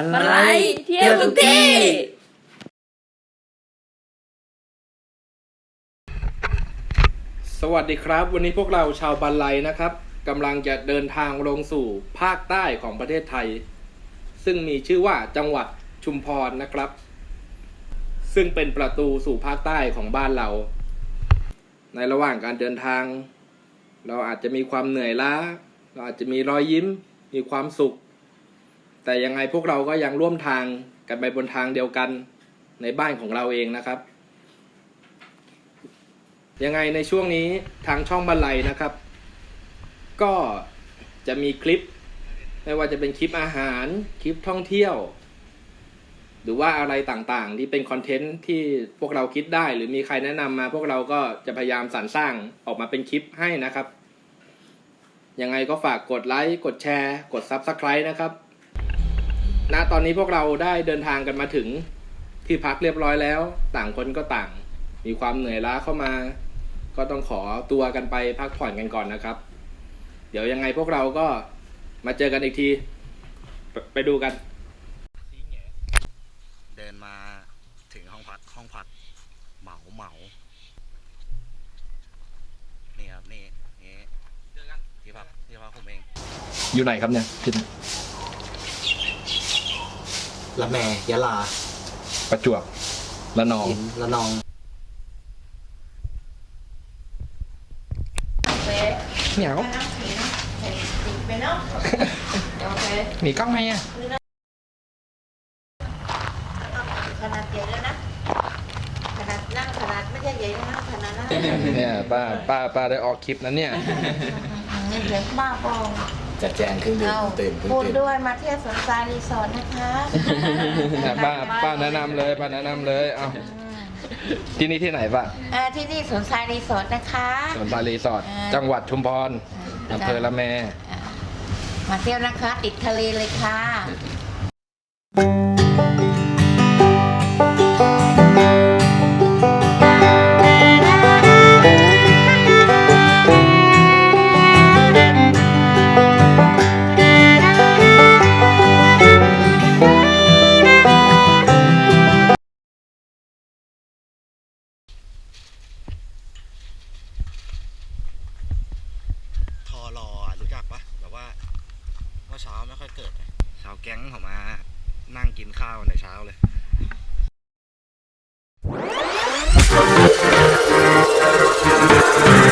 บันบันไลไลเที่ยวทุกที่ สวัสดีครับ วันนี้พวกเราชาวบันไลนะครับกำลังจะเดินทางลงสู่ภาคใต้ของประเทศไทย ซึ่งมีชื่อว่าจังหวัดชุมพรนะครับ ซึ่งเป็นประตูสู่ภาคใต้ของบ้านเรา ในระหว่างการเดินทาง เราอาจจะมีความเหนื่อยล้า เราอาจจะมีรอยยิ้ม มีความสุข แต่ยังไงพวกเราก็ยังร่วมทางกันไปบนทางเดียวกันในบ้านของเราเองนะครับ ยังไงในช่วงนี้ทางช่องบันไลนะครับ ก็จะมีคลิป ไม่ว่าจะเป็นคลิปอาหาร คลิปท่องเที่ยว หรือว่าอะไรต่างๆ ที่เป็นคอนเทนต์ที่พวกเราคิดได้ หรือมีใครแนะนำมา พวกเราก็จะพยายามสรรสร้างออกมาเป็นคลิปให้นะครับ ยังไงก็ฝากกดไลค์ กดแชร์ กด Subscribe นะครับ ณตอนนี้พวกเราได้เดินทางกันมาถึงที่พักเรียบร้อยแล้ว ต่างคนก็ต่าง มีความเหนื่อยล้าเข้ามา ก็ต้องขอตัวกันไปพักผ่อนกันก่อนนะครับ เดี๋ยวยังไงพวกเราก็มาเจอกันอีกที ไปไปดูกัน เดินมาถึงห้องพักห้องพักเหมาเหมานี่ครับนี่นี่ที่พักที่พักผมเอง อยู่ไหนครับเนี่ยที่ ละแมยะลาประจวบละนองหินละนอง เหนียวไปเนาะโอเคหนีกล้องไหมอะขนาดใหญ่แล้วนะ ขนาดนั่งขนาดไม่ใช่ใหญ่นะขนาดนั้นเนี่ยป้าป้าป้าได้ออกคลิปนั้นเนี่ยนี่เสียงบ้าบอง จะแจงครึ่งเดือนเอาตื่นเพิ่งพูดตื่นด้วยมาเที่ยวสวนสายรีสอร์ทนะคะป้าป้าแนะนำเลยป้าแนะนำเลยเอาที่นี่ที่ไหนป้าอ่าที่นี่สวนสายรีสอร์ทนะคะ สวนสารีสอร์ทอ่าจังหวัดชุมพรอำเภอละแมอ่ามาเที่ยวนะคะ ติดทะเลเลยค่ะ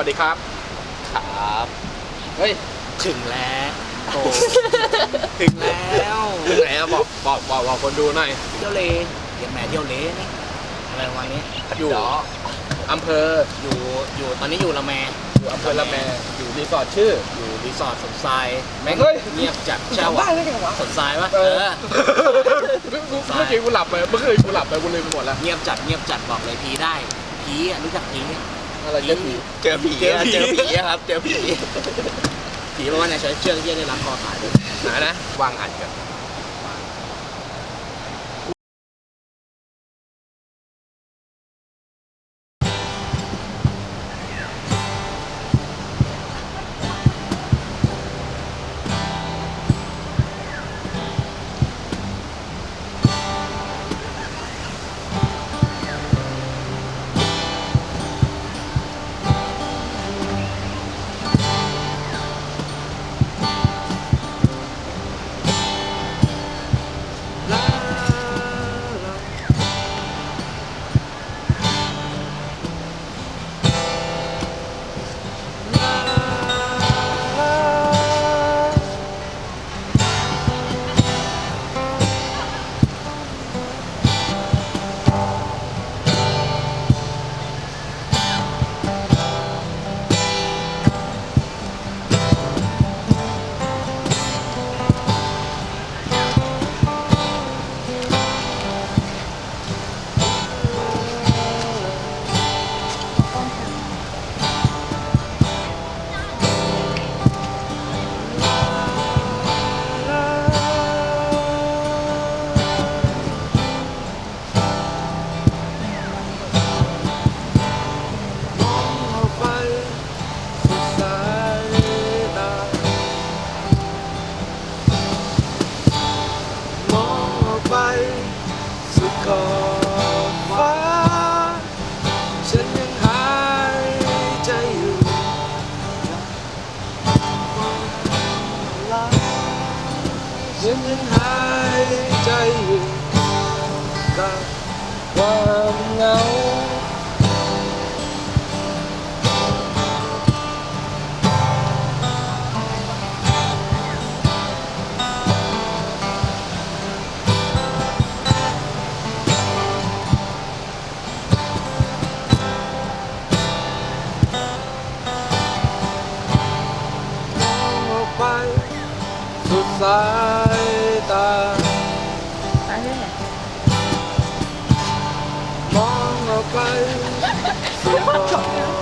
วัสดีครับ ครับ เฮ้ย ถึงแล้วโอ้ถึงแล้วที่ไหนอะบอกบอกบอกบอกคนดูหน่อย เที่ยวเลเดี๋ยวแหม่เที่ยวเลนี่อะไรประมาณนี้อยู่อำเภออยู่อยู่ตอนนี้อยู่ละแมอยู่อำเภอละแมอยู่รีสอร์ทชื่อ อยู่รีสอร์ทสนทรายแม่งเฮ้ย เงียบจัดเช่าบ้านได้ไงวะสนทรายปะเอเอออเมื่อกี้กูหลับไปเมื่อคืนกูหลับไปกูลืมไปหมดแล้ว เงียบจัดเงียบจัดบอกเลยผีได้ผีอะรู้จักผีอะ อะไรเจอผีเจอผีเจอผีเจอผีอะครับ เจอผีผีเพราะว่าในใช้เชือกเยี่ยได้รับคอขาดด้วยนะนะวางอัดกัน ยังยังหายใจอยู่กับความเหงา สุดขอ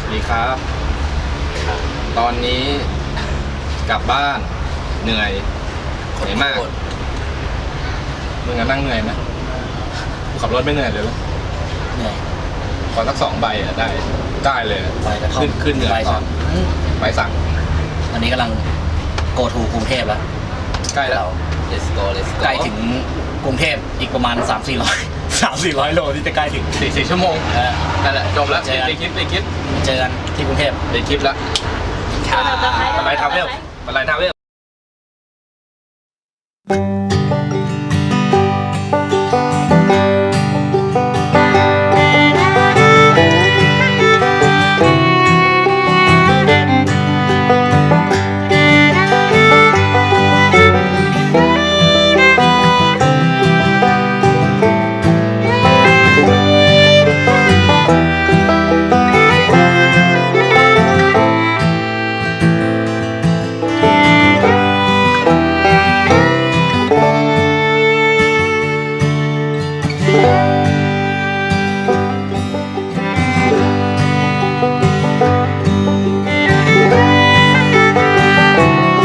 สวัสดีครับ ตอนนี้กลับบ้านเหนื่อยเหนื่อยมากมึงอะนั่งเหนื่อยไหมกูขับรถไม่เหนื่อยเลยเหรอเหนื่อยขอสักสองใบอะได้ได้เลยอะไปกระท่อมขึ้นขึ้นเหนื่อยไปก่สั่อนงไปสั่งอันนี้กำลังโกทูกรุงเทพแล้ว ใกล้แล้ว let's go let's go ใกล้ถึงกรุงเทพอีกประมาณ 3 4 0 0 3 4 0 0โลที่จะใกล้ถึงสี่สี่ชั่วโมงเออ นั่นแหละจบแล้วเจอกันปิดคลิปปิดคลิปเจอกันที่กรุงเทพปิดคลิปแล้วเราจะไปอะไรทำเวลอะไรทำเวล